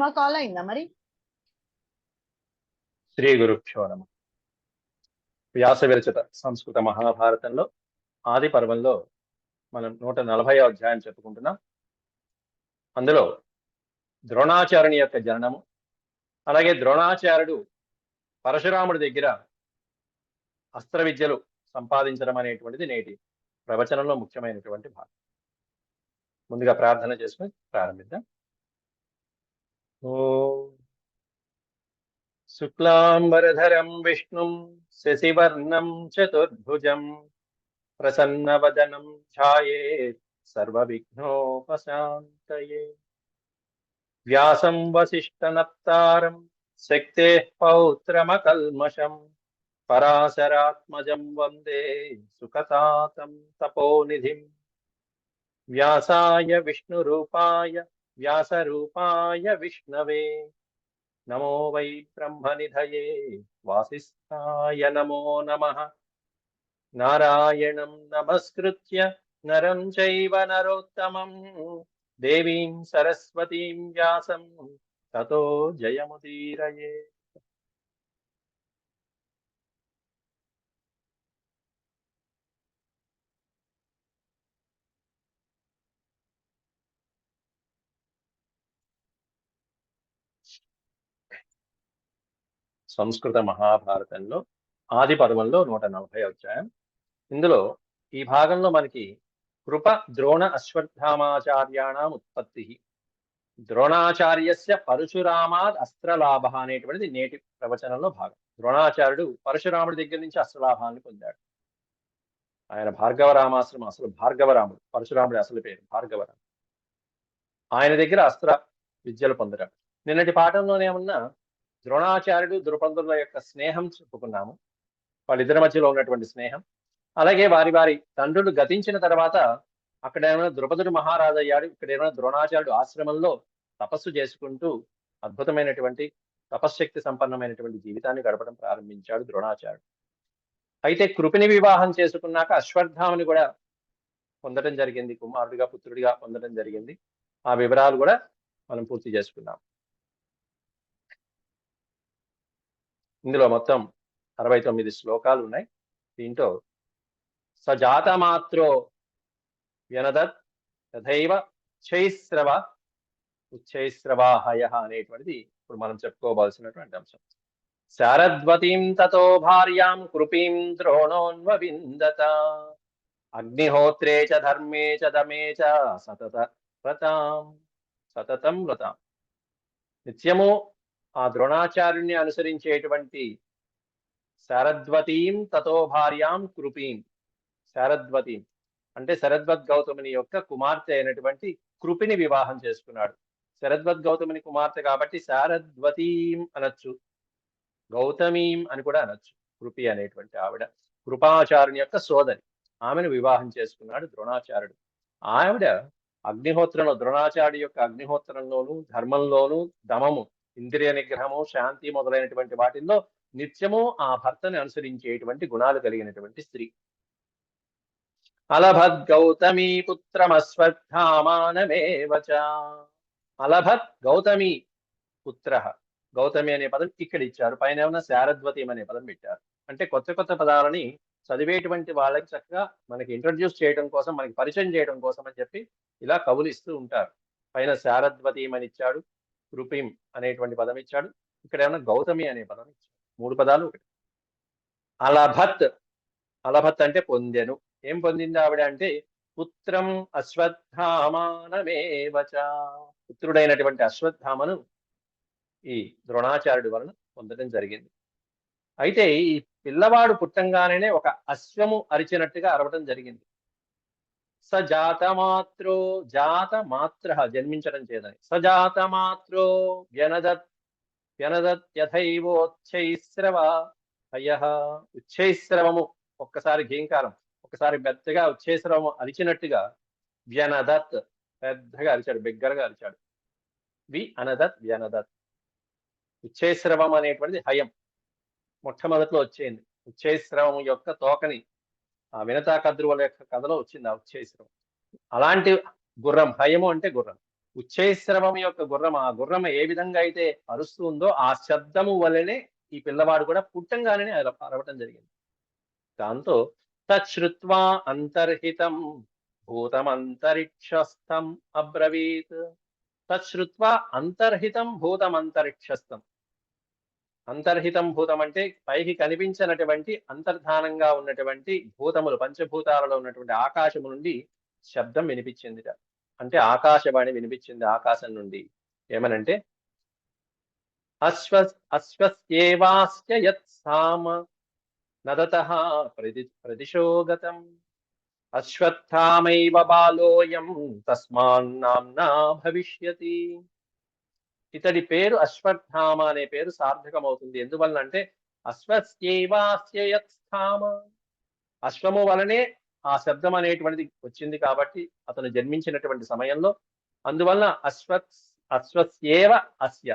మా కాల్ అయిందా మరి? శ్రీ గురుభ్యో నమ. వ్యాస విరచిత సంస్కృత మహాభారతంలో ఆది పర్వంలో మనం నూట నలభై అధ్యాయం చెప్పుకుంటున్నాం. అందులో ద్రోణాచార్యుని యొక్క జననము అలాగే ద్రోణాచార్యుడు పరశురాముడి దగ్గర అస్త్ర విద్యలు సంపాదించడం అనేటువంటిది నేటి ప్రవచనంలో ముఖ్యమైనటువంటి భాగం. ముందుగా ప్రార్థన చేసుకుని ప్రారంభిద్దాం. शुक्लाम्बरधरं चतुर्भुज प्रसन्न चतुर्भुजं प्रसन्नवदनं ध्यायेत् सर्वविघ्नोपशान्तये। वशिष्ठ वसिष्ठनप्तारं शक्तेः पौत्रमकल्मषं पराशरात्मज वंदे सुखता तपोनिधि। व्यासा विष्णुपा విష్ణురూపాయ వ్యాసరూపాయ విష్ణవే. నమో వై బ్రహ్మనిధయే. వాసిష్ఠాయ నమో నమ. నారాయణం నమస్కృత్య నరం చైవ నరోత్తమం. దేవీం సరస్వతీం వ్యాసం. తతో సంస్కృత మహాభారతంలో ఆది పర్వంలో నూట నలభై అధ్యాయం. ఇందులో ఈ భాగంలో మనకి కృప ద్రోణ అశ్వత్థామాచార్యాణం ఉత్పత్తి. ద్రోణాచార్యస్య పరశురామాద్ అస్త్రలాభ అనేటువంటిది నేటి ప్రవచనంలో భాగం. ద్రోణాచార్యుడు పరశురాముడి దగ్గర నుంచి అస్త్రలాభాన్ని పొందాడు. ఆయన భార్గవరామాశ్రమం అసలు భార్గవరాముడు పరశురాముడి అసలు పేరు భార్గవరాముడు. ఆయన దగ్గర అస్త్ర విద్యలు పొందడం. నిన్నటి పాఠంలోనే ఉన్న ద్రోణాచార్యుడు ద్రుపదుల యొక్క స్నేహం చెప్పుకున్నాము. వాళ్ళిద్దరి మధ్యలో ఉన్నటువంటి స్నేహం. అలాగే వారి వారి తండ్రులు గతించిన తర్వాత అక్కడ ఏమైనా ద్రుపదుడు మహారాజయ్యాడు ఇక్కడ ఏమైనా ద్రోణాచార్యుడు ఆశ్రమంలో తపస్సు చేసుకుంటూ అద్భుతమైనటువంటి తపశ్శక్తి సంపన్నమైనటువంటి జీవితాన్ని గడపడం ప్రారంభించాడు ద్రోణాచార్యుడు. అయితే కృపిని వివాహం చేసుకున్నాక అశ్వత్థామని కూడా పొందడం జరిగింది. కుమారుడిగా పుత్రుడిగా పొందడం జరిగింది. ఆ వివరాలు కూడా మనం పూర్తి చేసుకున్నాం. ఇందులో మొత్తం అరవై తొమ్మిది శ్లోకాలు ఉన్నాయి. దీంతో సజాతమాత్రో వ్యనదత్ తథైవ చైస్రవ ఉచ్చైశ్రవాహయ అనేటువంటిది ఇప్పుడు మనం చెప్పుకోవాల్సినటువంటి అంశం. శారద్వతీం తతో భార్యాం కృపీం ద్రోణోన్వవిందత. అగ్నిహోత్రే చ ధర్మే చ దమే చ సతత వ్రతాం. సతతం వ్రతాం. నిత్యము ఆ ద్రోణాచార్యుని అనుసరించేటువంటి శరద్వతీం తతో భార్యాం కృపీం. శరద్వతీం. అంటే శరద్వత్ గౌతముని యొక్క కుమార్తె అయినటువంటి కృపిని వివాహం చేసుకున్నాడు. శరద్వత్ గౌతముని కుమార్తె కాబట్టి శారద్వతీం అనొచ్చు. గౌతమీం అని కూడా అనొచ్చు. కృపి అనేటువంటి ఆవిడ. కృపాచార్యుని యొక్క సోదరి. ఆమెను వివాహం చేసుకున్నాడు ద్రోణాచార్యుడు. ఆవిడ అగ్నిహోత్రంలో ద్రోణాచార్యుడి యొక్క అగ్నిహోత్రంలోను ధర్మంలోను దమము. ఇంద్రియ నిగ్రహము శాంతి మొదలైనటువంటి వాటిల్లో నిత్యము ఆ భర్తని అనుసరించేటువంటి గుణాలు కలిగినటువంటి స్త్రీ. అలభద్ గౌతమి పుత్రమస్వత్థామానమేవచ అలభత్ గౌతమి పుత్ర గౌతమి అనే పదం ఇక్కడ ఇచ్చారు. పైన ఏమన్నా శారద్వతి అనే పదం పెట్టారు. అంటే కొత్త కొత్త పదాలని చదివేటువంటి వాళ్ళకి చక్కగా మనకి ఇంట్రడ్యూస్ చేయడం కోసం మనకి పరిచయం చేయడం కోసం అని చెప్పి ఇలా కవులు ఇస్తూ ఉంటారు. పైన శారద్వతి అని ఇచ్చాడు. రుపీం అనేటువంటి పదం ఇచ్చాడు. ఇక్కడ ఏమన్నా గౌతమి అనే పదం ఇచ్చాడు. మూడు పదాలు ఒకటి. అలభత్ అలభత్ అంటే పొందెను. ఏం పొందింది ఆవిడ అంటే పుత్రం అశ్వత్థామానమేవచ. పుత్రుడైనటువంటి అశ్వత్థామను ఈ ద్రోణాచార్యుడి వలన పొందడం జరిగింది. అయితే ఈ పిల్లవాడు పుట్టంగానే ఒక అశ్వము అరిచినట్టుగా అరవడం జరిగింది. సజాతమాత్రో జాతమాత్ర జన్మించడం చేదని సజాతమాత్రో వ్యనదత్ వ్యనదత్యథైవోచ్చైశ్రవ అయ్య ఉచ్చైశ్రవము ఒక్కసారి ఘీంకారం ఒకసారి పెద్దగా ఉచ్చేస్రవము అరిచినట్టుగా వ్యనదత్ పెద్దగా అరిచాడు బిగ్గరగా అరిచాడు. వి అనదత్ వ్యనదత్. ఉచ్చేస్రవం అనేటువంటిది హయం. మొట్టమొదట్లో వచ్చేయండి. ఉచ్చేస్రవం యొక్క తోకని వినతా కద్రువుల యొక్క కథలో వచ్చింది ఆ ఉచ్చేశ్వరం అలాంటి గుర్రం హయము అంటే గుర్రం. ఉచ్చైశ్రవం యొక్క గుర్రం ఆ గుర్రం ఏ విధంగా అయితే అరుస్తుందో ఆ శబ్దము వల్లనే ఈ పిల్లవాడు కూడా పుట్టంగానే అరవటం జరిగింది. దాంతో తచ్చుత్వా అంతర్హితం భూతమంతరిక్షస్థం అబ్రవీత్. తచ్చుత్వా అంతర్హితం భూతమంతరిక్షస్థం. అంతర్హితం భూతం అంటే పైకి కనిపించినటువంటి అంతర్ధానంగా ఉన్నటువంటి భూతములు పంచభూతాలలో ఉన్నటువంటి ఆకాశము నుండి శబ్దం వినిపించిందిట. అంటే ఆకాశవాణి వినిపించింది ఆకాశం నుండి. ఏమనంటే? అశ్వ అశ్వస్యేవాస్య యత్ సామ నదత ప్రతి ప్రతిశోగతం. అశ్వత్థామైవ బాలోయం తస్మాన్నాంనా భవిష్యతి. ఇతడి పేరు అశ్వత్థామ అనే పేరు సార్థకమవుతుంది. ఎందువలన అంటే అశ్వస్యేవాస్య అశ్వము వలనే ఆ శబ్దం అనేటువంటిది వచ్చింది కాబట్టి అతను జన్మించినటువంటి సమయంలో అందువలన అశ్వత్ అశ్వత్యేవ అస్య.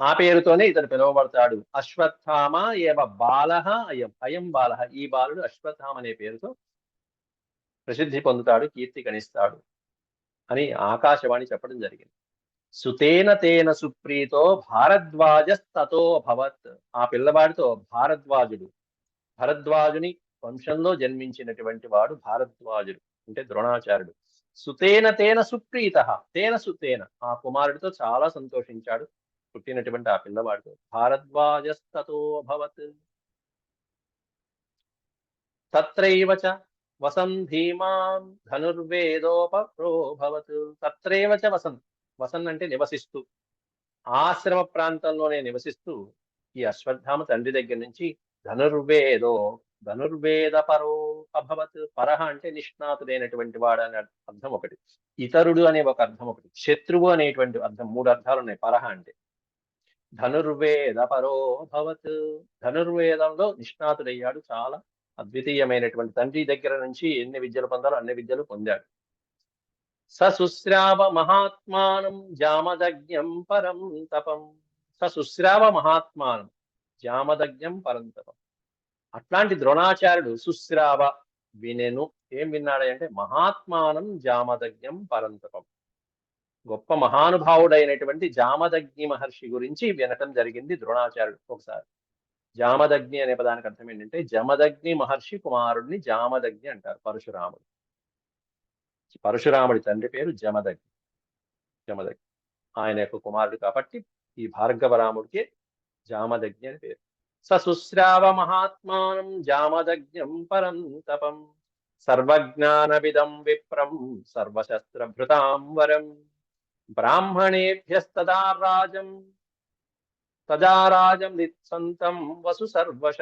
ఆ పేరుతోనే ఇతను పిలువబడతాడు. అశ్వత్థామ ఏవ బాల అయం అయం బాల. ఈ బాలుడు అశ్వత్థామ అనే పేరుతో ప్రసిద్ధి పొందుతాడు కీర్తి గణిస్తాడు అని ఆకాశవాణి చెప్పడం జరిగింది. సుతేన తేన సుప్రీతో భారద్వాజస్తతో భవత్. ఆ పిల్లవాడితో భారద్వాజుడు. భరద్వాజుని వంశంలో జన్మించినటువంటి వాడు భారద్వాజుడు అంటే ద్రోణాచార్యుడు. సుతేన తేన సుప్రీత తేన సుతేన. ఆ కుమారుడితో చాలా సంతోషించాడు పుట్టినటువంటి ఆ పిల్లవాడితో. భారద్వాజస్తతో భవత్. తత్రైవ చ వసన్ ధీమాన్ ధనుర్వేదోపరో భవత్ తత్రైవ చ వసన్ వసన్ అంటే నివసిస్తూ ఆశ్రమ ప్రాంతంలోనే నివసిస్తూ ఈ అశ్వత్థామ తండ్రి దగ్గర నుంచి ధనుర్వేదో ధనుర్వేద పరో అభవత్ పరహ అంటే నిష్ణాతుడైనటువంటి వాడు అనే అర్థం ఒకటి. ఇతరుడు అనే ఒక అర్థం ఒకటి. శత్రువు అనేటువంటి అర్థం మూడు అర్థాలు ఉన్నాయి. పరహ అంటే ధనుర్వేద పరో భవత్ ధనుర్వేదంలో నిష్ణాతుడయ్యాడు చాలా అద్వితీయమైనటువంటి తండ్రి దగ్గర నుంచి ఎన్ని విద్యలు పొందాలో అన్ని విద్యలు పొందాడు. సశుశ్రావ మహాత్మానం జామదజ్ఞం పరం తపం. సశుశ్రావ మహాత్మానం జామదజ్ఞం పరం తపం. అట్లాంటి ద్రోణాచార్యుడు సుశ్రావ వినెను. ఏం విన్నాడంటే మహాత్మానం జామదజ్ఞం పరంతపం గొప్ప మహానుభావుడైనటువంటి జామదగ్ని మహర్షి గురించి వినటం జరిగింది ద్రోణాచార్యుడు ఒకసారి. జామదగ్ని అనే పదానికి అర్థం ఏంటంటే జమదగ్ని మహర్షి కుమారుడిని జామదగ్ని అంటారు పరశురాముడు. పరశురాముడి తండ్రి పేరు జమదగ్ని. జమదగ్ని. ఆయన యొక్క కుమారుడు కాబట్టి ఈ భార్గవరాముడికి జామదగ్ని అని పేరు. సశుశ్రావ మహాత్మానం జామదగ్ఞం పరం తపం. సర్వజ్ఞానవిదం విప్రం సర్వశస్త్రభృతాం వరం. బ్రాహ్మణేభ్యస్తదా తదారాజం నిత్సంతం వసు సర్వశ.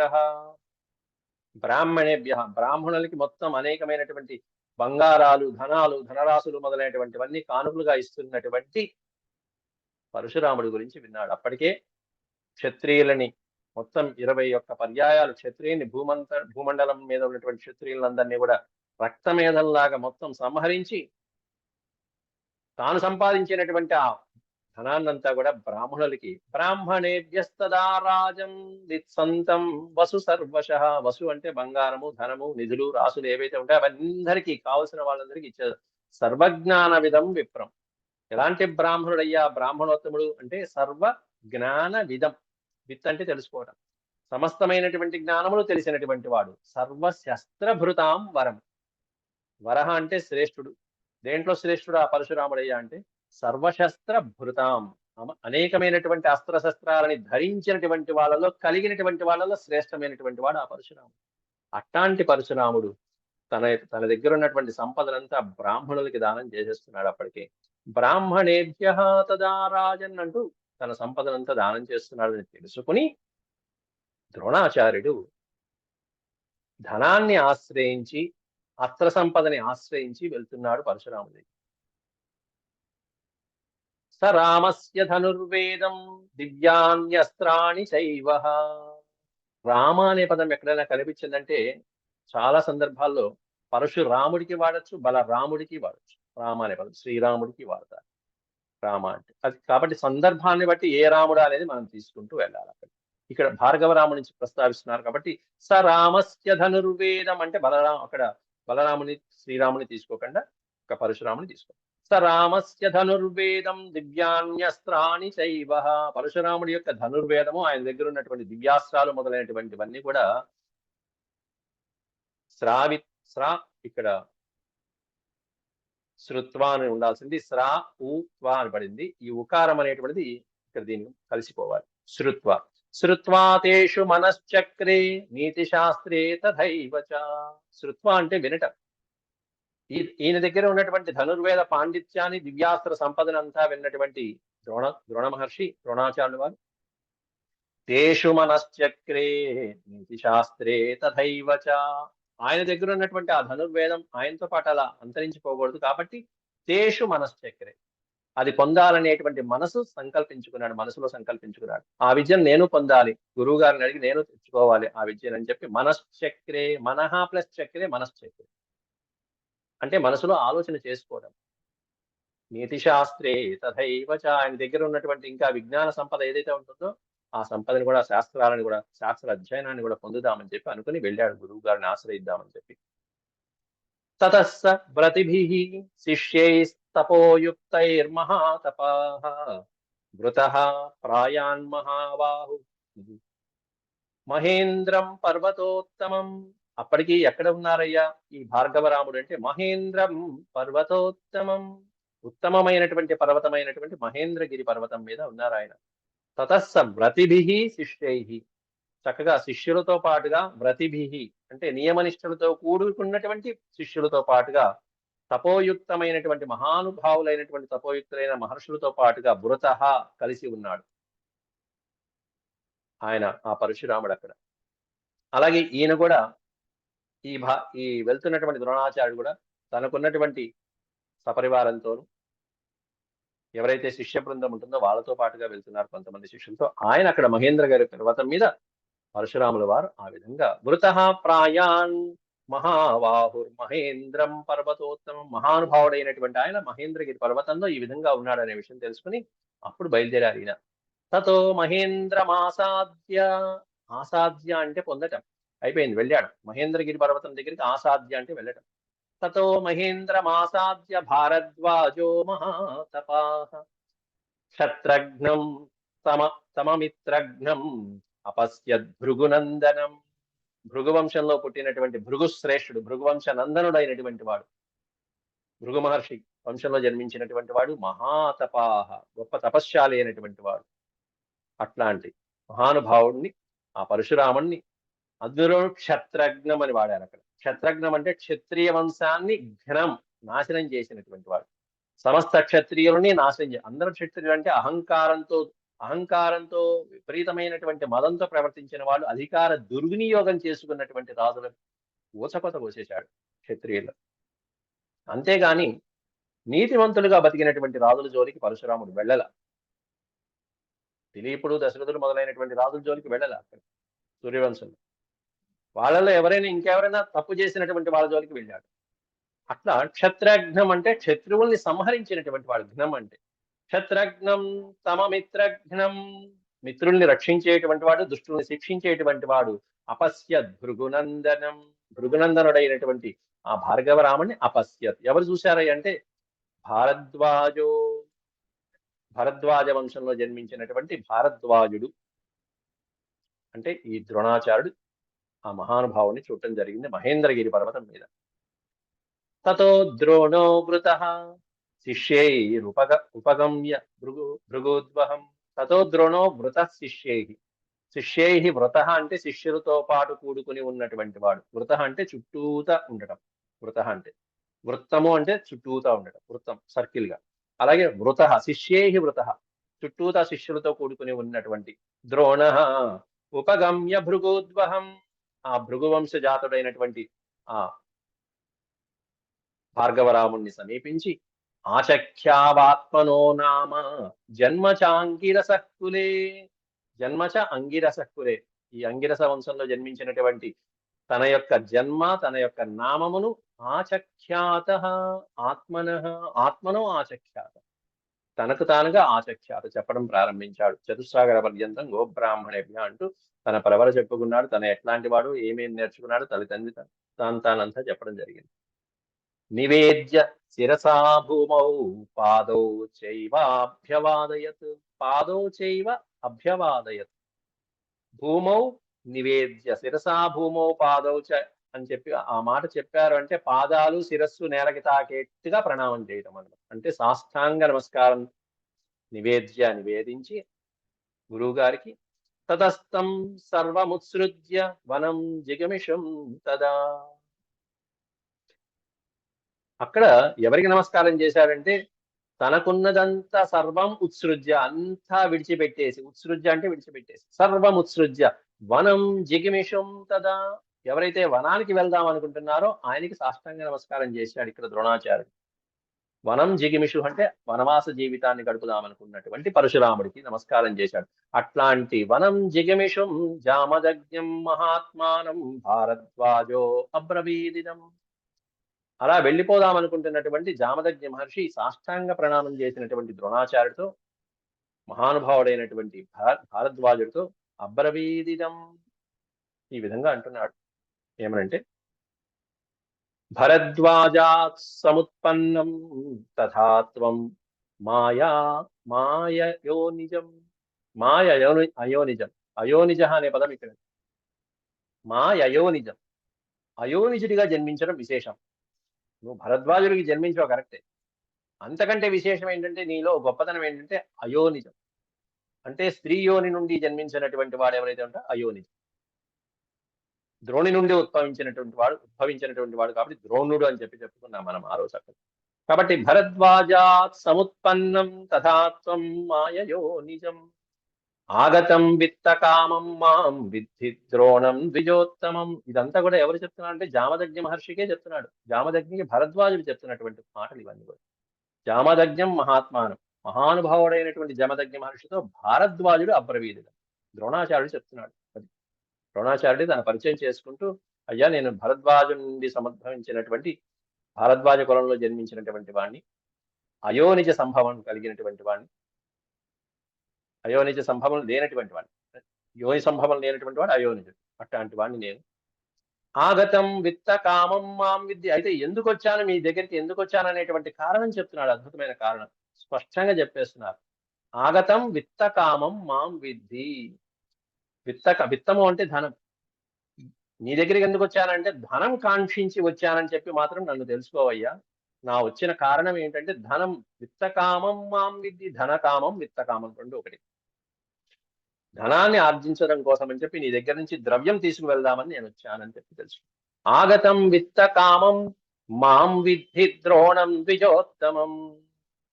బ్రాహ్మణేభ్య బ్రాహ్మణులకి మొత్తం అనేకమైనటువంటి బంగారాలు ధనాలు ధనరాశులు మొదలైనటువంటివన్నీ కానుకలుగా ఇస్తున్నటువంటి పరశురాముడి గురించి విన్నాడు. అప్పటికే క్షత్రియులని మొత్తం ఇరవై ఒక్క పర్యాయాలు క్షత్రియుని భూమంత భూమండలం మీద ఉన్నటువంటి క్షత్రియులందరినీ కూడా రక్తమేధంలాగా మొత్తం సంహరించి తాను సంపాదించినటువంటి ఆ ధనాన్నంతా కూడా బ్రాహ్మణులకి. బ్రాహ్మణేభ్యస్తదా రాజం దిత్సంతం వసు సర్వశ. వసు అంటే బంగారము ధనము నిధులు రాసులు ఏవైతే ఉంటాయో అవన్నీ కావలసిన వాళ్ళందరికీ ఇచ్చారు సర్వజ్ఞాన విధం విప్రం. ఎలాంటి బ్రాహ్మణుడయ్యా? బ్రాహ్మణోత్తముడు అంటే సర్వ జ్ఞాన విధం. విత్ అంటే తెలుసుకోవడం సమస్తమైనటువంటి జ్ఞానములు తెలిసినటువంటి వాడు. సర్వశస్త్రభృతాం వరం. వరహ అంటే శ్రేష్ఠుడు. దేంట్లో శ్రేష్ఠుడు? ఆ పరశురాముడయ్యా అంటే సర్వశస్త్ర భృతాం అనేకమైనటువంటి అస్త్రశస్త్రాలని ధరించినటువంటి వాళ్ళలో కలిగినటువంటి వాళ్ళలో శ్రేష్టమైనటువంటి వాడు ఆ పరశురాముడు. అట్లాంటి పరశురాముడు తన తన దగ్గర ఉన్నటువంటి సంపదలంతా బ్రాహ్మణులకి దానం చేసేస్తున్నాడు అప్పటికే. బ్రాహ్మణేభ్య తదా రాజన్ అంటూ తన సంపదనంతా దానం చేస్తున్నాడని తెలుసుకుని ద్రోణాచార్యుడు ధనాన్ని ఆశ్రయించి అస్త్ర సంపదని ఆశ్రయించి వెళ్తున్నాడు పరశురాముడి స రామస్య ధనుర్వేదం దివ్యాన్యస్త్రాణి శైవ రామ అనే పదం ఎక్కడైనా కనిపించిందంటే చాలా సందర్భాల్లో పరశురాముడికి వాడచ్చు బలరాముడికి వాడచ్చు. రామ అనే పదం శ్రీరాముడికి వాడతారు. రామ అంటే అది కాబట్టి సందర్భాన్ని బట్టి ఏ రాముడు అనేది మనం తీసుకుంటూ వెళ్ళాలి అక్కడ. ఇక్కడ భార్గవ రాముడి నుంచి ప్రస్తావిస్తున్నారు కాబట్టి స రామస్య ధనుర్వేదం అంటే బలరాం అక్కడ బలరాముని శ్రీరాముని తీసుకోకుండా ఒక పరశురాముని తీసుకో స రామస్య ధనుర్వేదం దివ్యాన్యస్త్రాణి శైవ పరశురాముడి యొక్క ధనుర్వేదము ఆయన దగ్గర ఉన్నటువంటి దివ్యాస్త్రాలు మొదలైనటువంటివన్నీ కూడా శ్రావి శ్రా ఇక్కడ శృత్వా అని ఉండాల్సింది. శ్రా ఉ అని పడింది. ఈ ఉకారం అనేటువంటిది ఇక్కడ దీన్ని కలిసిపోవాలి. శృత్వ. శృత్వాతేషు మనశ్చక్రే నీతి శాస్త్రే తథైవ చ. శృత్వ అంటే వినటం. ఈయన దగ్గర ఉన్నటువంటి ధనుర్వేద పాండిత్యాన్ని దివ్యాస్త్ర సంపదనంతా విన్నటువంటి ద్రోణ ద్రోణ మహర్షి ద్రోణాచార్యులు వారు. తేషు మనశ్చక్రే నీతి శాస్త్రే తథైవ ఆయన దగ్గర ఉన్నటువంటి ఆ ధనుర్వేదం ఆయనతో పాటు అలా అంతరించిపోకూడదు కాబట్టి తేషు మనశ్చక్రే. అది పొందాలనేటువంటి మనసు సంకల్పించుకున్నాడు మనసులో సంకల్పించుకున్నాడు. ఆ విద్యను నేను పొందాలి. గురువు గారిని అడిగి నేను తెచ్చుకోవాలి ఆ విద్యను అని చెప్పి మనశ్చక్రే మనహ ప్లస్ చక్రే మనశ్చక్రే. అంటే మనసులో ఆలోచన చేసుకోవడం. నీతి శాస్త్రే తథైవ ఆయన దగ్గర ఉన్నటువంటి ఇంకా విజ్ఞాన సంపద ఏదైతే ఉంటుందో ఆ సంపదని కూడా శాస్త్రాలను కూడా శాస్త్ర అధ్యయనాన్ని కూడా పొందుదామని చెప్పి అనుకుని వెళ్ళాడు గురువు గారిని ఆశ్రయిద్దామని చెప్పి. తతస్స వ్రతిభి శిష్యైస్తపోయుక్తైర్మహాతపాః వృతః ప్రాయాన్ మహాబాహు మహేంద్రం పర్వతోత్తమం అప్పటికి ఎక్కడ ఉన్నారయ్యా? ఈ భార్గవరాముడు అంటే మహేంద్రం పర్వతోత్తమం. ఉత్తమమైనటువంటి పర్వతమైనటువంటి మహేంద్రగిరి పర్వతం మీద ఉన్నారు ఆయన తతస్స శిష్యై చక్కగా శిష్యులతో పాటుగా వ్రతిభి. అంటే నియమనిష్టలతో కూడుకున్నటువంటి శిష్యులతో పాటుగా తపోయుక్తమైనటువంటి మహానుభావులైనటువంటి తపోయుక్తులైన మహర్షులతో పాటుగా బృత కలిసి ఉన్నాడు. ఆయన ఆ పరశురాముడు అక్కడ. అలాగే ఈయన కూడా ఈ భా ఈ వెళ్తున్నటువంటి ద్రోణాచార్యుడు కూడా తనకున్నటువంటి సపరివారంతోనూ ఎవరైతే శిష్య బృందం ఉంటుందో వాళ్ళతో పాటుగా వెళ్తున్నారు కొంతమంది శిష్యులతో ఆయన అక్కడ మహేంద్ర గారి పర్వతం మీద పరశురాముల వారు ఆ విధంగా మృత ప్రాయాన్ మహావాహుర్ మహేంద్రం పర్వతోత్తమం మహానుభావుడైనటువంటి ఆయన మహేంద్రగిరి పర్వతంలో ఈ విధంగా ఉన్నాడనే విషయం తెలుసుకుని అప్పుడు బయలుదేరారు ఈయన. తతో మహేంద్రమాసాద్య ఆసాద్య అంటే పొందటం. అయిపోయింది వెళ్ళాడు. మహేంద్రగిరి పర్వతం దగ్గరికి ఆసాద్య అంటే వెళ్ళటం. తతో మహేంద్రమాసాద్య భారద్వాజో మహాతపాః. క్షత్రఘ్నం తమ తమమిత్రఘ్నం అపశ్యద్ భృగునందనం. భృగువంశంలో పుట్టినటువంటి భృగుశ్రేష్ఠుడు భృగువంశ నందనుడైనటువంటి వాడు. భృగు మహర్షి వంశంలో జన్మించినటువంటి వాడు మహాతపాహ గొప్ప తపశ్శాలి అయినటువంటి వాడు. అట్లాంటి మహానుభావుడిని ఆ పరశురాముణ్ణి అందులో క్షత్రజ్ఞం అని వాడారు అక్కడ. క్షత్రఘ్నం అంటే క్షత్రియ వంశాన్ని ఘనం నాశనం చేసినటువంటి వాడు. సమస్త క్షత్రియులని నాశనం చే అందరూ క్షత్రియులు అంటే అహంకారంతో అహంకారంతో విపరీతమైనటువంటి మదంతో ప్రవర్తించిన వాళ్ళు అధికార దుర్వినియోగం చేసుకున్నటువంటి రాజులను ఊచకొత కోసేశాడు క్షత్రియులు. అంతేగాని నీతివంతులుగా బతికినటువంటి రాజుల జోలికి పరశురాముడు వెళ్ళల. దిలీపుడు దశరథుడు మొదలైనటువంటి రాజుల జోలికి వెళ్ళల అక్కడ సూర్యవంశంలో. వాళ్ళలో ఎవరైనా ఇంకెవరైనా తప్పు చేసినటువంటి వాళ్ళ జోలికి వెళ్ళాడు. అట్లా క్షత్రఘ్నం అంటే శత్రువుల్ని సంహరించినటువంటి వాడు ఘ్నం అంటే. క్షత్రఘ్నం తమ మిత్రఘ్నం మిత్రుల్ని రక్షించేటువంటి వాడు దుష్టుల్ని శిక్షించేటువంటి వాడు అపస్య భృగునందనం. భృగునందనుడైనటువంటి ఆ భార్గవ రాముని అపస్యత్ ఎవరు చూశారా అంటే భారద్వాజో. భరద్వాజ వంశంలో జన్మించినటువంటి భారద్వాజుడు. అంటే ఈ ద్రోణాచార్యుడు ఆ మహానుభావుని చూడటం జరిగింది మహేంద్రగిరి పర్వతం మీద. తతో ద్రోణో వృత శిష్యైరుపగ ఉపగమ్య భృగు భృగోద్వహం. తతో ద్రోణో వృత శిష్యై. శిష్యై వృత అంటే శిష్యులతో పాటు కూడుకుని ఉన్నటువంటి వాడు. వృత అంటే చుట్టూత ఉండటం. వృత అంటే వృత్తము అంటే చుట్టూతా ఉండటం వృత్తం సర్కిల్గా. అలాగే వృత శిష్యై వృత చుట్టూతా శిష్యులతో కూడుకుని ఉన్నటువంటి ద్రోణ. ఉపగమ్య భృగోద్వహం. ఆ భృగువంశ జాతుడైనటువంటి ఆ భార్గవరాముణ్ణి సమీపించి ఆచఖ్యావాత్మనో నామ జన్మచాంగిరసక్కులే జన్మచ అంగిరసక్కులే. ఈ అంగిరస వంశంలో జన్మించినటువంటి తన యొక్క జన్మ తన యొక్క నామమును ఆచఖ్యాత ఆత్మన ఆత్మనో ఆచఖ్యాత. తనకు తానుగా ఆచఖ్యాత చెప్పడం ప్రారంభించాడు. చతుస్సాగర పర్యంతం గోబ్రాహ్మణేభ్య అంటూ తన ప్రవర చెప్పుకున్నాడు. తన ఎట్లాంటి వాడు ఏమేమి నేర్చుకున్నాడు తల్లిదండ్రి తాను తానంతా చెప్పడం జరిగింది. నివేద్య శిరసా భూమౌ పాదౌ చైవాభ్యవాదయత్ పాదౌ చైవ అభ్యవాదయత్. భూమౌ నివేద్య శిరసా భూమౌ పాదౌ చ అని చెప్పి ఆ మాట చెప్పారు అంటే పాదాలు శిరస్సు నేలకి తాకేట్టుగా ప్రణామం చేయటం అన్నమాట. అంటే సాష్టాంగ నమస్కారం నివేద్య నివేదించి గురువుగారికి తదస్తం సర్వముత్సృజ్య వనం జిగమిషం తదా. అక్కడ ఎవరికి నమస్కారం చేశాడంటే తనకున్నదంతా సర్వం ఉత్సృజ్య అంతా విడిచిపెట్టేసి ఉత్సృజ్య అంటే విడిచిపెట్టేసి సర్వం ఉత్సృజ్య వనం జిగిమిషం తదా. ఎవరైతే వనానికి వెళ్దాం అనుకుంటున్నారో ఆయనకి సాష్టాంగ నమస్కారం చేశాడు ఇక్కడ ద్రోణాచార్యుడు. వనం జిగిమిషు అంటే వనవాస జీవితాన్ని గడుపుదాం అనుకున్నటువంటి పరశురాముడికి నమస్కారం చేశాడు. అట్లాంటి వనం జిగమిషుం జామదజ్ఞం మహాత్మానం భారద్వాజో అబ్రవీదినం అలా వెళ్ళిపోదాం అనుకుంటున్నటువంటి జామదజ్ఞ మహర్షి సాష్టాంగ ప్రణామం చేసినటువంటి ద్రోణాచార్యుడితో మహానుభావుడైనటువంటి భారద్వాజుడితో అబ్రవీదినం ఈ విధంగా అంటున్నాడు. ఏమనంటే భరద్వాజాత్ సముత్పన్నం తథాత్వం మాయా మాయయోనిజం మాయ అయోనిజం అయోనిజ అనే పదం ఇక్కడ. మాయయోనిజం అయోనిజుడిగా జన్మించడం విశేషం. నువ్వు భరద్వాజుడికి జన్మించావు కరెక్టే. అంతకంటే విశేషం ఏంటంటే నీలో గొప్పతనం ఏంటంటే అయోనిజం అంటే స్త్రీ యోని నుండి జన్మించినటువంటి వాడు ఎవరైతే ఉంటారో అయోనిజం ద్రోణి నుండి ఉద్భవించినటువంటి వాడు ఉద్భవించినటువంటి వాడు కాబట్టి ద్రోణుడు అని చెప్పి చెప్పుకున్నాం మనం ఆ రోజు అక్కడ. కాబట్టి భరద్వాజాత్ సముత్పన్నం తథాత్వం మాయయో నిజం. ఆగతం విత్త కామం మాం విద్ధి ద్రోణం ద్విజోత్తమం. ఇదంతా కూడా ఎవరు చెప్తున్నారు అంటే జామదగ్ని మహర్షికే చెప్తున్నాడు. జామదగ్నికి భరద్వాజుడు చెప్తున్నటువంటి మాటలు ఇవన్నీ కూడా. జామదగ్నం మహాత్మానం. మహానుభావుడైనటువంటి జమదగ్ని మహర్షితో భారద్వాజుడు అబ్రవీధుడు ద్రోణాచార్యుడు చెప్తున్నాడు. ద్రోణాచార్యుడు తన పరిచయం చేసుకుంటూ అయ్యా నేను భరద్వాజు నుండి సమద్భవించినటువంటి భారద్వాజ కులంలో జన్మించినటువంటి వాణ్ణి అయోనిజ సంభవం కలిగినటువంటి వాణ్ణి అయోనిజ సంభవం లేనటువంటి వాడిని యోని సంభవం లేనటువంటి వాడు అయోనిజుడు. అట్లాంటి వాడిని నేను. ఆగతం విత్త కామం మాం విద్య. అయితే ఎందుకు వచ్చాను? మీ దగ్గరికి ఎందుకు వచ్చాను? అనేటువంటి కారణం చెప్తున్నాడు. అద్భుతమైన కారణం. స్పష్టంగా చెప్పేస్తున్నారు. ఆగతం విత్త కామం మాం విద్ధి. విత్తక విత్తము అంటే ధనం. నీ దగ్గరికి ఎందుకు వచ్చానంటే ధనం కాంక్షించి వచ్చానని చెప్పి మాత్రం నన్ను తెలుసుకోవయ్యా. నా వచ్చిన కారణం ఏంటంటే ధనం విత్తకామం మాం విద్ది ధనకామం విత్తకామం రెండు ఒకటి. ధనాన్ని ఆర్జించడం కోసం అని చెప్పి నీ దగ్గర నుంచి ద్రవ్యం తీసుకువెళ్దామని నేను వచ్చానని చెప్పి తెలుసు. ఆగతం విత్తకామం మాం విద్ధి ద్రోణం ద్విజోత్తమం.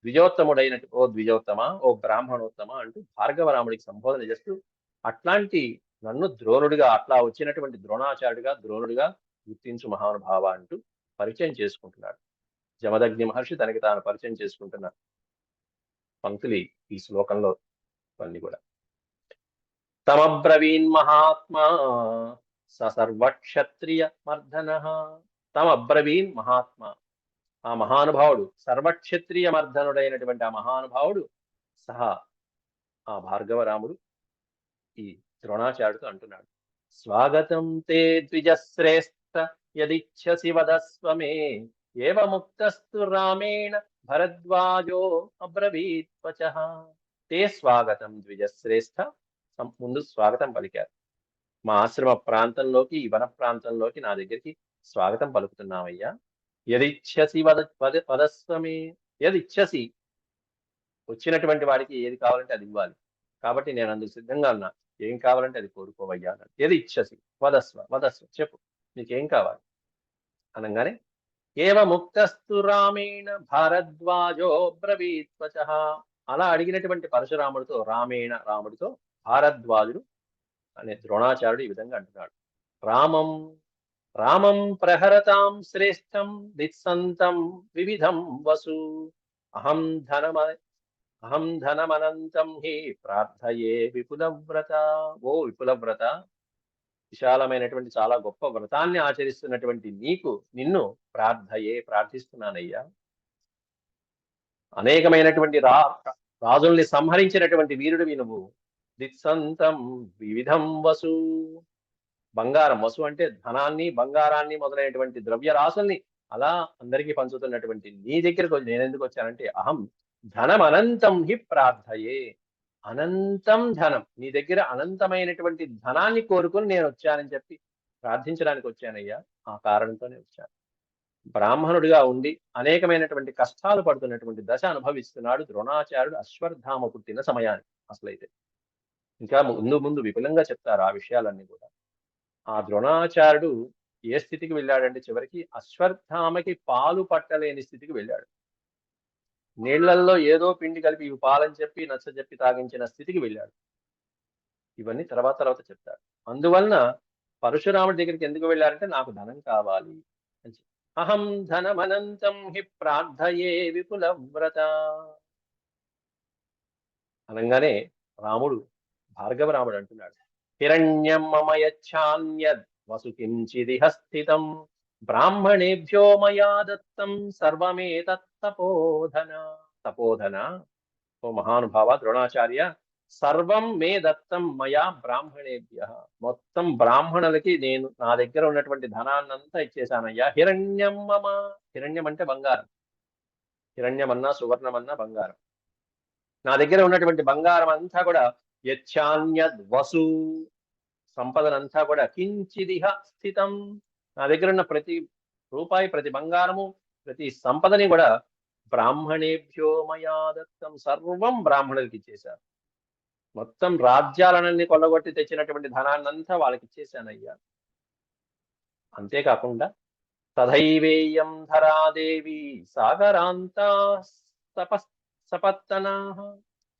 ద్విజోత్తముడైనట్టు ఓ ద్విజోత్తమ ఓ బ్రాహ్మణోత్తమ అంటూ భార్గవరాముడికి సంబోధన చేస్తూ అట్లాంటి నన్ను ద్రోణుడిగా అట్లా వచ్చినటువంటి ద్రోణాచార్యుడిగా ద్రోణుడిగా గుర్తించు మహానుభావ అంటూ పరిచయం చేసుకుంటున్నాడు. జమదగ్ని మహర్షి తనకి తాను పరిచయం చేసుకుంటున్న పంక్తులు ఈ శ్లోకంలో అన్ని కూడా. తమబ్రవీన్ మహాత్మా సర్వక్షత్రియ మర్దన. తమబ్రవీన్ మహాత్మా. ఆ మహానుభావుడు సర్వక్షత్రియ మర్దనుడైనటువంటి ఆ మహానుభావుడు సహా ఆ భార్గవరాముడు ఈ ద్రోణాచార్యుడు అంటున్నాడు. స్వాగతం తే ద్విజశ్రేష్ఠ యదిచ్ఛసి వదస్వమే. ఏవ ముక్తస్తు రామేణ భరద్వాజో అబ్రవీత్వచ తే స్వాగతం ద్విజశ్రేష్ఠ. ముందు స్వాగతం పలికారు. మా ఆశ్రమ ప్రాంతంలోకి ఈ వన ప్రాంతంలోకి నా దగ్గరికి స్వాగతం పలుకుతున్నామయ్యా యదిచ్ఛసి వద వదస్వమే. యదిచ్ఛసి వచ్చినటువంటి వాడికి ఏది కావాలంటే అది ఇవ్వాలి. కాబట్టి నేను అందుకు సిద్ధంగా ఉన్నా. ఏం కావాలంటే అది కోరుకోవయ్యా అన్నాడు. ఏది ఇచ్చసి వదస్వ వదస్వ చెప్పు నీకేం కావాలి? అనగానే ఏవ ముక్తస్తు రామేణ భారద్వాజో బ్రవీత్వచ అలా అడిగినటువంటి పరశురాముడితో రామేణ రాముడితో భారద్వాజుడు అనే ద్రోణాచార్యుడు ఈ విధంగా అంటున్నాడు. రామం రామం ప్రహరతాం శ్రేష్టం దిత్సంతం వివిధం వసు అహం ధనమ అహం ధనమనంతం హి ప్రార్థయే విపులవ్రత. ఓ విపులవ్రత. విశాలమైనటువంటి చాలా గొప్ప వ్రతాన్ని ఆచరిస్తున్నటువంటి నీకు నిన్ను ప్రార్థయే ప్రార్థిస్తున్నానయ్యా. అనేకమైనటువంటి రా రాజుల్ని సంహరించినటువంటి వీరుడివి నువ్వు. దిత్సంతం వివిధం వసు. బంగారం వసు అంటే ధనాన్ని బంగారాన్ని మొదలైనటువంటి ద్రవ్య రాసుల్ని అలా అందరికీ పంచుతున్నటువంటి నీ దగ్గరకు నేను ఎందుకు వచ్చానంటే అహం ధనం అనంతం హి ప్రార్థయే. అనంతం ధనం. నీ దగ్గర అనంతమైనటువంటి ధనాన్ని కోరుకుని నేను వచ్చానని చెప్పి ప్రార్థించడానికి వచ్చానయ్యా. ఆ కారణంతోనే వచ్చాను. బ్రాహ్మణుడిగా ఉండి అనేకమైనటువంటి కష్టాలు పడుతున్నటువంటి దశ అనుభవిస్తున్నాడు ద్రోణాచార్యుడు అశ్వర్ధామ పుట్టిన సమయానికి అసలైతే. ఇంకా ముందు ముందు విపులంగా చెప్తారు ఆ విషయాలన్నీ కూడా. ఆ ద్రోణాచార్యుడు ఏ స్థితికి వెళ్ళాడంటే చివరికి అశ్వర్ధామకి పాలు పట్టలేని స్థితికి వెళ్ళాడు. నీళ్ళల్లో ఏదో పిండి కలిపి ఇవి పాలని చెప్పి నచ్చ చెప్పి తాగించిన స్థితికి వెళ్ళాడు. ఇవన్నీ తర్వాత తర్వాత చెప్తాడు. అందువలన పరశురాముడి దగ్గరికి ఎందుకు వెళ్ళారంటే నాకు ధనం కావాలి అని చెప్పి. అహం ధనమనంతం హి ప్రార్థయే విపుల వ్రత. అనగానే రాముడు భార్గవ రాముడు అంటున్నాడు. హిరణ్యం మమయచ్ఛాన్యద్ వసు కించిది స్థితం బ్రాహ్మణేభ్యో మయా దత్తం సర్వమేతత్తపోధన తపోధన. ఓ మహానుభావ ద్రోణాచార్య సర్వం మే దత్తం మయా బ్రాహ్మణేభ్య. మొత్తం బ్రాహ్మణులకి నేను నా దగ్గర ఉన్నటువంటి ధనాన్నంతా ఇచ్చేశానయ్యా. హిరణ్యం మమ. హిరణ్యం అంటే బంగారం. హిరణ్యమన్నా సువర్ణమన్నా బంగారం. నా దగ్గర ఉన్నటువంటి బంగారం అంతా కూడా యచ్చాన్యద్ వసు సంపదనంతా కూడా కించిదిహ స్థితం. నా దగ్గర ఉన్న ప్రతి రూపాయి ప్రతి బంగారము ప్రతి సంపదని కూడా బ్రాహ్మణేభ్యో మయా దత్తం సర్వం బ్రాహ్మణులకి ఇచ్చేశారు. మొత్తం రాజ్యాలన్నీ కొల్లగొట్టి తెచ్చినటువంటి ధనాన్నంతా వాళ్ళకి ఇచ్చేశానయ్యా అంతేకాకుండా తథైవేయం ధరాదేవి సాగరాంతా తప సపత్తనా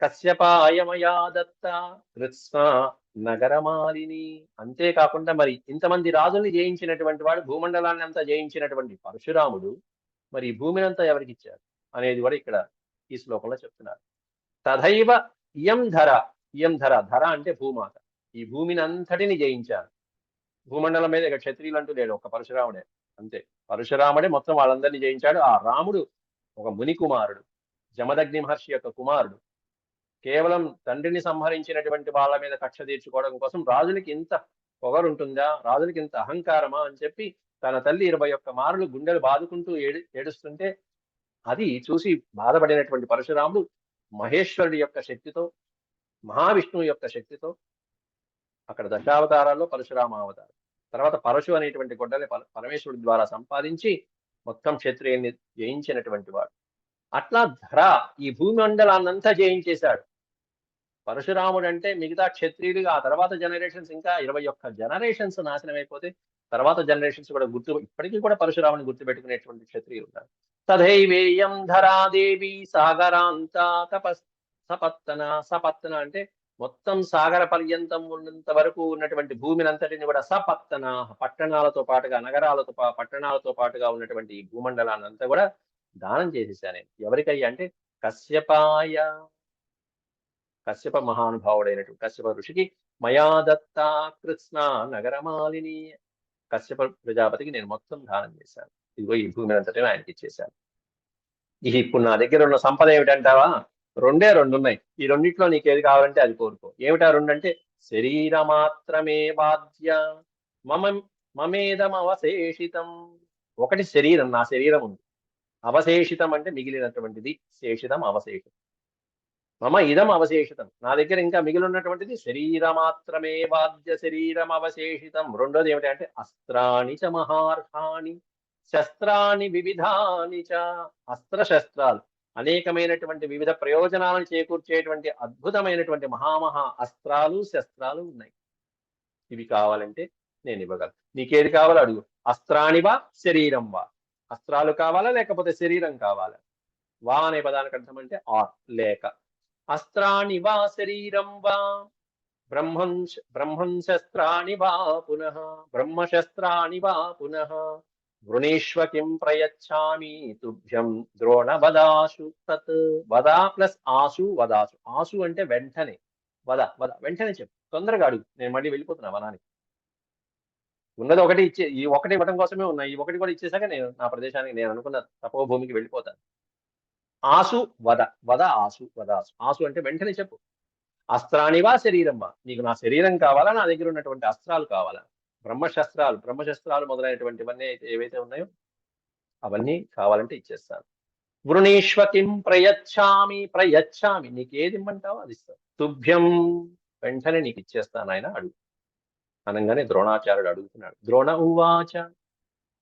కశ్యపాయమయా దత్త కృత్స్న నగరమాలిని. అంతేకాకుండా మరి ఇంతమంది రాజుల్ని జయించినటువంటి వాడు భూమండలాన్ని అంతా జయించినటువంటి పరశురాముడు మరి ఈ భూమిని అంతా ఎవరికి ఇచ్చారు అనేది కూడా ఇక్కడ ఈ శ్లోకంలో చెప్తున్నారు. తథైవ ఇయం ధర ఇయం ధర ధర అంటే భూమాత. ఈ భూమిని అంతటిని జయించారు భూమండలం మీద ఇక క్షత్రియులు అంటూ లేడు ఒక పరశురాముడే. అంతే. పరశురాముడే మొత్తం వాళ్ళందరినీ జయించాడు. ఆ రాముడు ఒక ముని కుమారుడు జమదగ్ని మహర్షి యొక్క కుమారుడు. కేవలం తండ్రిని సంహరించినటువంటి వాళ్ళ మీద కక్ష తీర్చుకోవడం కోసం రాజులకి ఇంత పొగరుంటుందా? రాజులకి ఇంత అహంకారమా అని చెప్పి తన తల్లి ఇరవై ఒక్క మారులు గుండెలు బాదుకుంటూ ఏడు ఏడుస్తుంటే అది చూసి బాధపడినటువంటి పరశురాముడు మహేశ్వరుడి యొక్క శక్తితో మహావిష్ణువు యొక్క శక్తితో అక్కడ దశావతారాల్లో పరశురామ అవతారం. తర్వాత పరశు అనేటువంటి గొడ్డని పరమేశ్వరుడి ద్వారా సంపాదించి మొత్తం క్షత్రియుని జయించినటువంటి వాడు. అట్లా ధర ఈ భూమండలాన్నంతా జయించేశాడు. పరశురాముడు అంటే మిగతా క్షత్రియుడిగా ఆ తర్వాత జనరేషన్స్ ఇంకా ఇరవై ఒక్క జనరేషన్స్ నాశనం అయిపోతే తర్వాత జనరేషన్స్ కూడా గుర్తు ఇప్పటికీ కూడా పరశురాముని గుర్తుపెట్టుకునేటువంటి క్షత్రియులు ఉన్నారు తథైవేయం ధరాదేవి సాగరాంత తపస్ సపత్తన సపత్తన అంటే మొత్తం సాగర పర్యంతం ఉన్నంత వరకు ఉన్నటువంటి భూమిని అంతటిని కూడా సపత్తన పట్టణాలతో పాటుగా నగరాలతో పట్టణాలతో పాటుగా ఉన్నటువంటి ఈ భూమండలాన్ని అంతా కూడా దానం చేసేసా నేను ఎవరికయ్యా అంటే కశ్యపాయ కశ్యప మహానుభావుడైనటువంటి కశ్యప ఋషికి మయాదత్తా కృష్ణ నగరమాలిని. కశ్యప ప్రజాపతికి నేను మొత్తం దానం చేశాను. ఇదిగో ఈ భూమి అంతటిని ఆయనకి ఇచ్చేశాను. ఇది ఇప్పుడు నా దగ్గర ఉన్న సంపద ఏమిటంటావా? రెండే రెండు ఉన్నాయి. ఈ రెండిట్లో నీకు ఏది కావాలంటే అది కోరుకో. ఏమిటా రెండు అంటే శరీర మాత్రమే బాధ్య మమ మమేదం అవశేషితం ఒకటి శరీరం. నా శరీరం ఉంది. అవశేషితం అంటే మిగిలినటువంటిది శేషితం అవశేషితం మమ ఇదం అవశేషితం. నా దగ్గర ఇంకా మిగిలి ఉన్నటువంటిది శరీర మాత్రమే బాధ్య శరీరం అవశేషితం. రెండోది ఏమిటంటే అస్త్రాణి చ మహార్హాణి శస్త్రాన్ని వివిధాని చ అస్త్ర శస్త్రాలు అనేకమైనటువంటి వివిధ ప్రయోజనాలను చేకూర్చేటువంటి అద్భుతమైనటువంటి మహామహా అస్త్రాలు శస్త్రాలు ఉన్నాయి. ఇవి కావాలంటే నేను ఇవ్వగలను. నీకేది కావాలో అడుగు. అస్త్రానివా శరీరం వా. అస్త్రాలు కావాలా లేకపోతే శరీరం కావాలా? వా అనే పదానికి అర్థం అంటే ఆర్ లేక. అస్త్రాణి వా శరీరం వా. బ్రహ్మం బ్రహ్మం శస్త్రాణి వా పునః. బ్రహ్మశస్త్రాణి వా పునః. వృణీష్వ కిం ప్రయచ్చామి తుభ్యం. ద్రోణ వదాసు తత్. వదా ప్లస్ ఆసు వదాసు. ఆసు అంటే వెంటనే. వద వద. వెంటనే చెప్పు. తొందరగా అడుగు. నేను మళ్ళీ వెళ్ళిపోతున్నా వనానికి. ఉన్నది ఒకటి ఇచ్చే ఈ ఒకటి ఇవ్వడం కోసమే ఉన్నాయి ఈ ఒకటి కూడా ఇచ్చేసాక నేను నా ప్రదేశానికి నేను అనుకున్న తపోభూమికి వెళ్ళిపోతాను. ఆసు వద వద ఆసు వదాసు ఆసు. అంటే వెంటనే చెప్పు. అస్త్రానివా శరీరమ్మా? నీకు నా శరీరం కావాలా? నా దగ్గర ఉన్నటువంటి అస్త్రాలు కావాలా? బ్రహ్మశస్త్రాలు బ్రహ్మశస్త్రాలు మొదలైనటువంటివన్నీ అయితే ఏవైతే ఉన్నాయో అవన్నీ కావాలంటే ఇచ్చేస్తాను. వృణీష్వ కిం ప్రయచ్చామి ప్రయచ్చామి. నీకేది ఇమ్మంటావో అది ఇస్తాను. తుభ్యం. వెంటనే నీకు ఇచ్చేస్తాను ఆయన అడుగు. అనగానే ద్రోణాచార్యుడు అడుగుతున్నాడు. ద్రోణ ఉవాచ.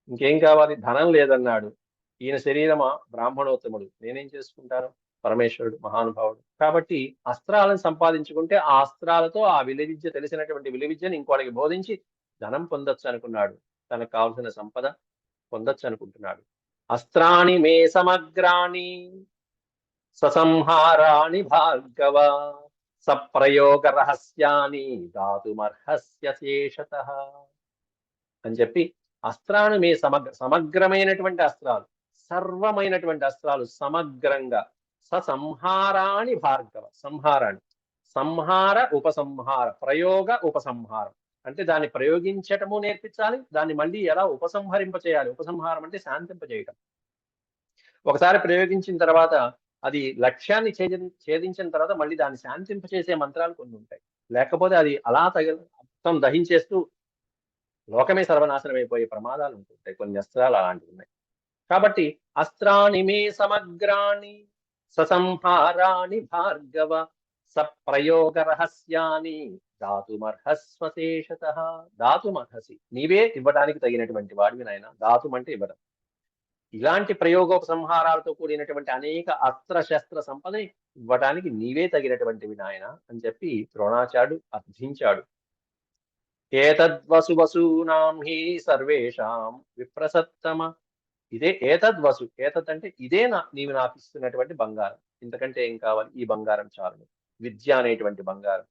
ఇంకేం కావాలి? ధనం లేదన్నాడు. ఈయన శరీరమా? బ్రాహ్మణోత్తముడు. నేనేం చేసుకుంటాను? పరమేశ్వరుడు మహానుభావుడు. కాబట్టి అస్త్రాలను సంపాదించుకుంటే ఆ అస్త్రాలతో ఆ విలువిద్య తెలిసినటువంటి విలువిద్యను ఇంకోటికి బోధించి ధనం పొందొచ్చు అనుకున్నాడు తనకు కావలసిన సంపద పొందొచ్చు అనుకుంటున్నాడు అస్త్రాణి మే సమగ్రాణి ససంహారాణి భార్గవ సప్రయోగ రహస్యాన్ని దాతుమర్హస్య శేషత అని చెప్పి అస్త్రాన్ని మీ సమగ్ర సమగ్రమైనటువంటి అస్త్రాలు సర్వమైనటువంటి అస్త్రాలు సమగ్రంగా ససంహారాణి భార్గవ సంహారాన్ని సంహార ఉపసంహార ప్రయోగ ఉపసంహారం. అంటే దాన్ని ప్రయోగించటము నేర్పించాలి దాన్ని మళ్ళీ ఎలా ఉపసంహరింప చేయాలి ఉపసంహారం అంటే శాంతింపజేయటం. ఒకసారి ప్రయోగించిన తర్వాత అది లక్ష్యాన్ని ఛేది ఛేదించిన తర్వాత మళ్ళీ దాన్ని శాంతింపచేసే మంత్రాలు కొన్ని ఉంటాయి. లేకపోతే అది అలా తగ మొత్తం దహించేస్తూ లోకమే సర్వనాశనం అయిపోయే ప్రమాదాలు ఉంటుంటాయి. కొన్ని అస్త్రాలు అలాంటివి ఉన్నాయి. కాబట్టి అస్త్రాని మే సమగ్రాణి ససంహారాణి భార్గవ సప్రయోగ రహస్యాన్ని దాతుమర్హస్వశేషత దాతుమర్హసి నీవే ఇవ్వడానికి తగినటువంటి వాడివి నాయన దాతుం అంటే ఇవ్వడం ఇలాంటి ప్రయోగోపసంహారాలతో కూడినటువంటి అనేక అస్త్ర శస్త్ర సంపదని ఇవ్వటానికి నీవే తగినటువంటివి నాయన అని చెప్పి ద్రోణాచార్యుడు అర్థించాడు. ఏతద్వసు హి సర్వేషాం విప్రసత్తమ ఇదే ఏతద్వసు ఏతద్ అంటే ఇదే నా నీవు నాకు ఇస్తున్నటువంటి బంగారం. ఇంతకంటే ఏం కావాలి? ఈ బంగారం చాలు. విద్య అనేటువంటి బంగారం.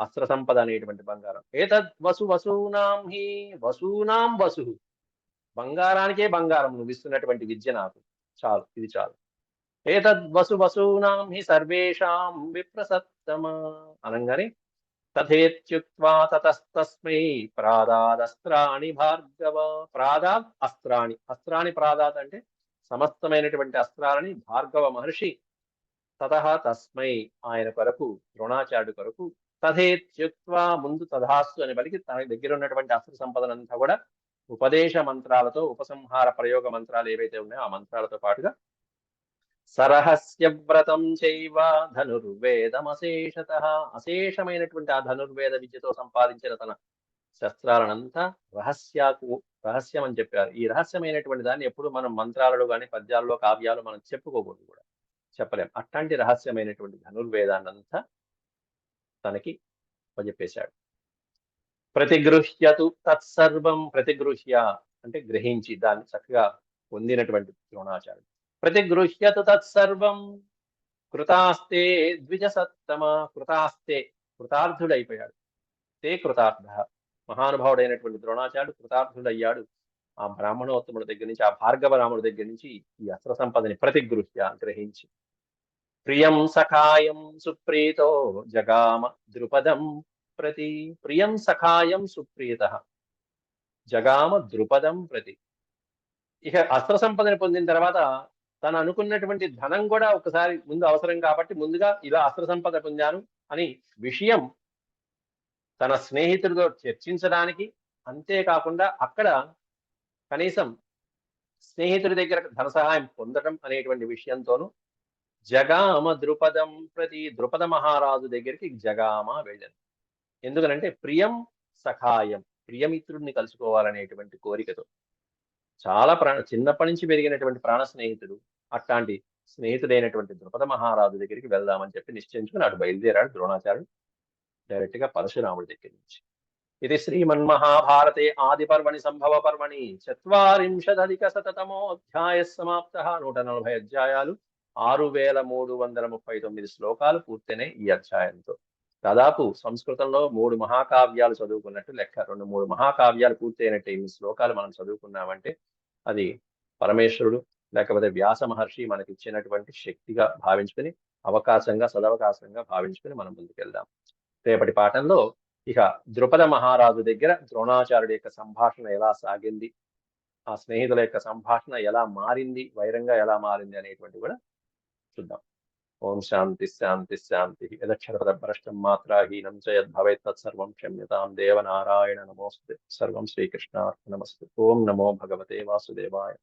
అస్త్ర సంపద అనేటువంటి బంగారం. ఏతద్ వసు వసూనాం హి వసూనాం వసు. బంగారానికే బంగారం నువ్వు ఇస్తున్నటువంటి విద్య నాకు. చాలు ఇది చాలు. ఏతద్ వసు వసూనాం హి సర్వేషాం విప్రసత్తమ అనగానే తథేత్యుక్వా తతస్తస్మై ప్రాదాదస్త్రాణి భార్గవ. ప్రాదాద్ అస్త్రాణి. అస్త్రాణి ప్రాదాద్ అంటే సమస్తమైనటువంటి అస్త్రాలని భార్గవ మహర్షి తత తస్మై ఆయన కొరకు ద్రోణాచార్యుడు కొరకు తథేత్యుక్వా ముందు తథాస్సు అని పలికి తన దగ్గర ఉన్నటువంటి అస్త్ర సంపదనంతా కూడా ఉపదేశ మంత్రాలతో ఉపసంహార ప్రయోగ మంత్రాలు ఏవైతే ఉన్నాయో ఆ మంత్రాలతో పాటుగా సరహస్య వ్రతం చైవ ధనుర్వేదమశేషత. అశేషమైనటువంటి ఆ ధనుర్వేద విద్యతో సంపాదించిన తన శస్త్రాలనంతా రహస్యాకు రహస్యం అని చెప్పారు. ఈ రహస్యమైనటువంటి దాన్ని ఎప్పుడు మనం మంత్రాలలో కానీ పద్యాల్లో కావ్యాలు మనం చెప్పుకోకూడదు కూడా. చెప్పలేం. అట్లాంటి రహస్యమైనటువంటి ధనుర్వేదాన్నంతా తనకి చెప్పేశాడు ప్రతిగృహ్యతు తత్సర్వం ప్రతిగృహ్య అంటే గ్రహించి దాన్ని చక్కగా పొందినటువంటి ద్రోణాచార్యుడు. ప్రతిగృహ్యతు తత్సర్వం కృతాస్తే ద్విజసత్తమ. కృతాస్తే కృతార్థుడైపోయాడు. తే కృతార్థ. మహానుభావుడైనటువంటి ద్రోణాచార్యుడు కృతార్థుడయ్యాడు. ఆ బ్రాహ్మణోత్తముడి దగ్గర నుంచి ఆ భార్గవ రాముడి దగ్గర నుంచి ఈ అస్త్ర సంపదని ప్రతిగృహ్య గ్రహించి. ప్రియం సఖాయం సుప్రీతో జగామ ద్రుపదం ప్రతి. ప్రియం సఖాయం సుప్రీత. జగామ ద్రుపదం ప్రతి. ఇక అస్త్ర సంపదని పొందిన తర్వాత తను అనుకున్నటువంటి ధనం కూడా ఒకసారి ముందు అవసరం కాబట్టి ముందుగా ఇలా అస్త్ర సంపద పొందాను అని విషయం తన స్నేహితుడితో చర్చించడానికి అంతేకాకుండా అక్కడ కనీసం స్నేహితుడి దగ్గర ధన సహాయం పొందడం అనేటువంటి విషయంతోనూ జగామ ద్రుపదం ప్రతి ద్రుపద మహారాజు దగ్గరికి జగామ వెళ్ళను. ఎందుకనంటే ప్రియం సఖాయం ప్రియమిత్రుడిని కలుసుకోవాలనేటువంటి కోరికతో. చాలా ప్రాణ చిన్నప్పటి నుంచి పెరిగినటువంటి ప్రాణ స్నేహితుడు అట్లాంటి స్నేహితుడైనటువంటి ద్రుపద మహారాజు దగ్గరికి వెళ్దామని చెప్పి నిశ్చయించుకుని అటు బయలుదేరాడు ద్రోణాచార్యుడు. డైరెక్ట్గా పరశురాముడి దగ్గర నుంచి. ఇది శ్రీమన్మహాభారతే ఆది పర్వణి సంభవ పర్వణి చత్వరింశదధిక శతమోధ్యాయ సమాప్త నూట నలభై అధ్యాయాలు ఆరు వేల మూడు వందల ముప్పై తొమ్మిది శ్లోకాలు పూర్తయినాయి ఈ అధ్యాయంతో. దాదాపు సంస్కృతంలో మూడు మహాకావ్యాలు చదువుకున్నట్టు లెక్క. రెండు మూడు మహాకావ్యాలు పూర్తయినట్టు ఈ శ్లోకాలు మనం చదువుకున్నామంటే అది పరమేశ్వరుడు లేకపోతే వ్యాస మహర్షి మనకి ఇచ్చినటువంటి శక్తిగా భావించుకుని అవకాశంగా సదవకాశంగా భావించుకుని మనం ముందుకెళ్దాం. రేపటి పాఠంలో ఇక ద్రుపద మహారాజు దగ్గర ద్రోణాచార్యుడి యొక్క సంభాషణ ఎలా సాగింది ఆ స్నేహితుల యొక్క సంభాషణ ఎలా మారింది వైరంగా ఎలా మారింది అనేటువంటి కూడా చూద్దాం. ఓం శాంతి శాంతి శాంతి యదక్షరపదభ్రష్టం మాత్రాహీనం చ తత్సర్వం క్షమ్యతాం దేవనారాయణ నమోస్తే సర్వం శ్రీకృష్ణార్పణమస్తు ఓం నమో భగవతే వాసుదేవాయ